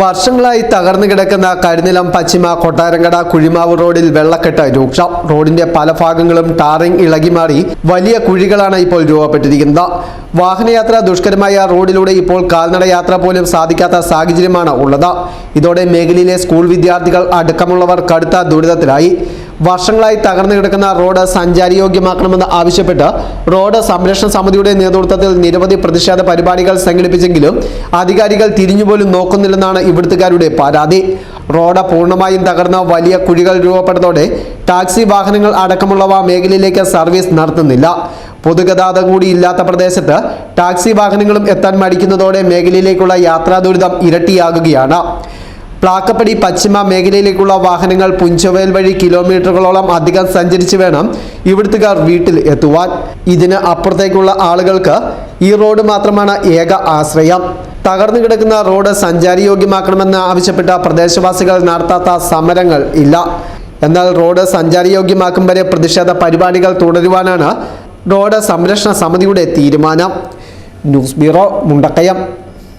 വർഷങ്ങളായി തകർന്നു കിടക്കുന്ന കരിനിലം പശ്ചിമ കൊട്ടാരങ്കട കുഴിമാവ് റോഡിൽ വെള്ളക്കെട്ട് രൂക്ഷം. റോഡിന്റെ പല ഭാഗങ്ങളും ടാറിംഗ് ഇളകിമാറി വലിയ കുഴികളാണ് ഇപ്പോൾ രൂപപ്പെട്ടിരിക്കുന്നത്. വാഹനയാത്ര ദുഷ്കരമായ റോഡിലൂടെ ഇപ്പോൾ കാൽനട യാത്ര പോലും സാധിക്കാത്ത സാഹചര്യമാണ് ഉള്ളത്. ഇതോടെ മേഖലയിലെ സ്കൂൾ വിദ്യാർത്ഥികൾ അടക്കമുള്ളവർ കടുത്ത ദുരിതത്തിലായി. വർഷങ്ങളായി തകർന്നു കിടക്കുന്ന റോഡ് സഞ്ചാരിയോഗ്യമാക്കണമെന്ന് ആവശ്യപ്പെട്ട് റോഡ് സംരക്ഷണ സമിതിയുടെ നേതൃത്വത്തിൽ നിരവധി പ്രതിഷേധ പരിപാടികൾ സംഘടിപ്പിച്ചെങ്കിലും അധികാരികൾ തിരിഞ്ഞുപോലും നോക്കുന്നില്ലെന്നാണ് ഇവിടുത്തുകാരുടെ പരാതി. റോഡ് പൂർണമായും തകർന്ന വലിയ കുഴികൾ രൂപപ്പെട്ടതോടെ ടാക്സി വാഹനങ്ങൾ അടക്കമുള്ളവ മേഖലയിലേക്ക് സർവീസ് നടത്തുന്നില്ല. പൊതുഗതാഗതം കൂടി ഇല്ലാത്ത പ്രദേശത്ത് ടാക്സി വാഹനങ്ങളും എത്താൻ മടിക്കുന്നതോടെ മേഖലയിലേക്കുള്ള യാത്രാ ദുരിതം ഇരട്ടിയാകുകയാണ്. പ്ലാക്കപ്പടി പശ്ചിമ മേഖലയിലേക്കുള്ള വാഹനങ്ങൾ പുഞ്ചവയൽ വഴി കിലോമീറ്ററുകളോളം അധികം സഞ്ചരിച്ച് വേണം ഇവിടുത്തുകാർ വീട്ടിൽ എത്തുവാൻ. ഇതിന് അപ്പുറത്തേക്കുള്ള ആളുകൾക്ക് ഈ റോഡ് മാത്രമാണ് ഏക ആശ്രയം. തകർന്നു കിടക്കുന്ന റോഡ് സഞ്ചാരയോഗ്യമാക്കണമെന്ന് ആവശ്യപ്പെട്ട പ്രദേശവാസികൾ നടത്താത്ത സമരങ്ങൾ ഇല്ല. എന്നാൽ റോഡ് സഞ്ചാരിയോഗ്യമാക്കും വരെ പ്രതിഷേധ പരിപാടികൾ തുടരുവാനാണ് റോഡ് സംരക്ഷണ സമിതിയുടെ തീരുമാനം. News bureau Mundakayam.